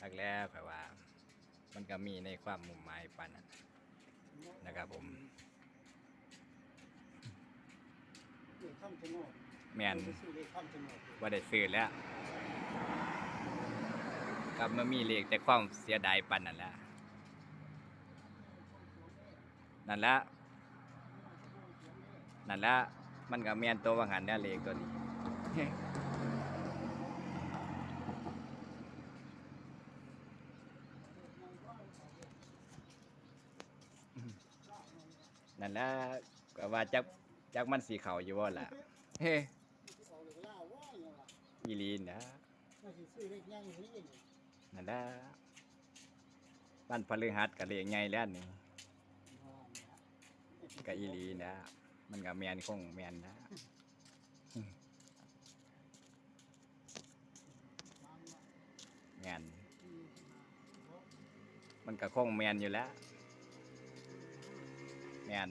ทักแล้วค่อยว่า มันก็มีในความมุ่งหมายปานนั้นนะครับผมเลขข้ามชะโนดแม่นไปซื้อเลขข้ามชะโนดว่าได้ซื้อแล้วกลับมามีเลขแต่ความเสียดายปานนั่นแหละนั่นแหละนั่นแหละมันก็แม่นตัวว่าหันเนี่ยเลขตัวนี้ นั่นแหละก็ว่าจักจักมันสีเขาอยู่ว่าล่ะเฮ้ออกเลขล่าว่าอย่างไรอีหลีนนะน่าสิซื้อเลขย่างอย่างนี้นี่นั่นแหละบ้านพฤหัสก็เลขใหญ่แล้วนี่ก็อีหลีนะ มันก็แมนคงแมนนะแมนมันก็คงแมนอยู่แล้ว แมน